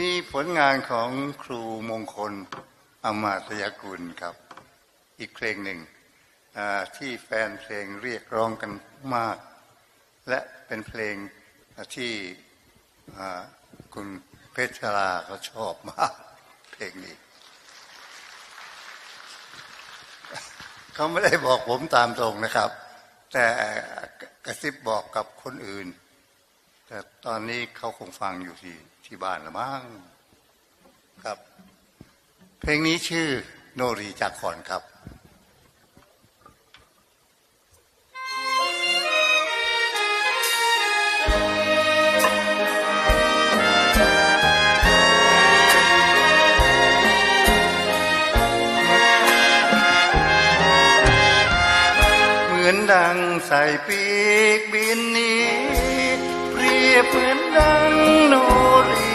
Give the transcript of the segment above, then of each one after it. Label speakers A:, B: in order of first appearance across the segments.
A: มีผลงานของครูมงคลอมาตยกุลครับ อีกเพลงหนึ่งที่แฟนเพลงเรียกร้องกันมาก และเป็นเพลงที่คุณเพชรลาเขาชอบมาก เพลงนี้ เขาไม่ได้บอกผมตามตรงนะครับ แต่กระซิบบอกกับคนอื่น แต่ตอนนี้เขาคงฟังอยู่ที่ที่บ้านละมั้งครับ เพลงนี้ชื่อโนรีจากขอนครับเหมือนดังใส่ปีกบินนี้ บเหมือนดังโนรี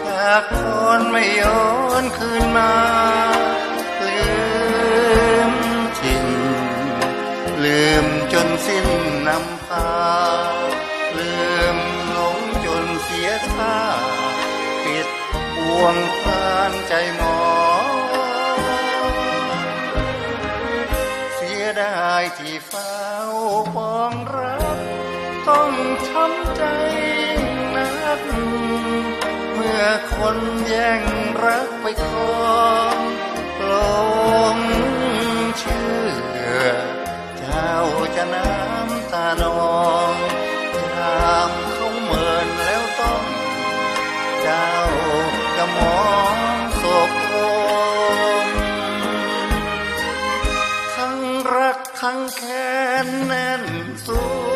A: จากคนไม่ย้อนคืนมา ลืมทิ้งลืมจนสิ้นนำพา ลืมหลงจนเสียท่าปิดบ่วงพานใจม ต้องช้ำใจนัก เมื่อคนแย่งรักไปครองหลงเชื่อ เจ้าจะน้ำตานองยามเขาเมินแล้วต้อง เจ้าจะมองโศกโคมทั้งรักทั้งแค้นแน่นสวง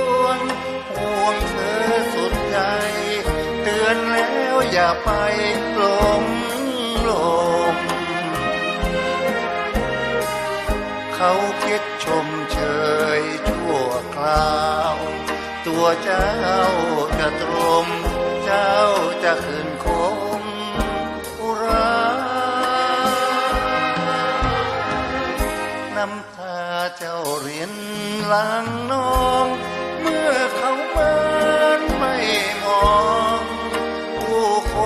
A: ห่วงเธอสุดใจ เตือนแล้วอย่าไปหลงหลงเขาคิดชมเชยชั่วคราว ตัวเจ้าจะตรม เจ้าจะคืนคมอุราน้ำตาเจ้าเรียนหลังน้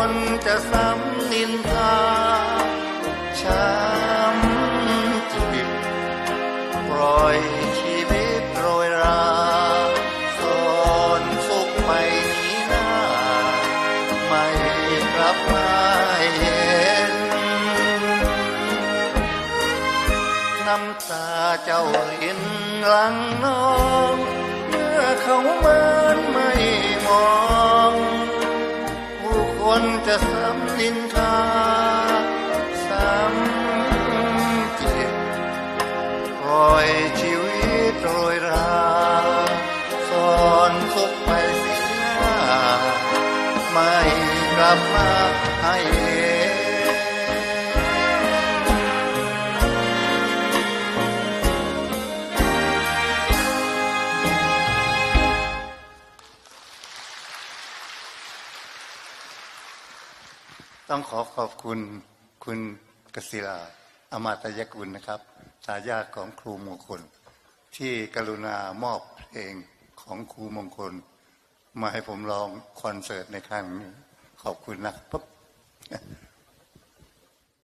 A: คนจะซ้ำนินทาช้ำจิตปล่อยชีวิตโรยราสอนสุขไปนี้หน้า ไม่กลับมาเห็น น้ำตาเจ้ารินหลังน้อง เมื่อเขามินไม่มอง คนจะซ้ำนินทาซ้ำจิตปล่อยชีวิตโรยราสอนสุขไปเสียหน้าไม่กลับมาให้ ต้องขอขอบคุณคุณกศิลาอมาตยกุลนะครับสายาติของครูมงคล ที่กรุณามอบเพลงของครูมงคล มาให้ผมร้องคอนเสิร์ตในครั้งนี้ขอบคุณนะครับ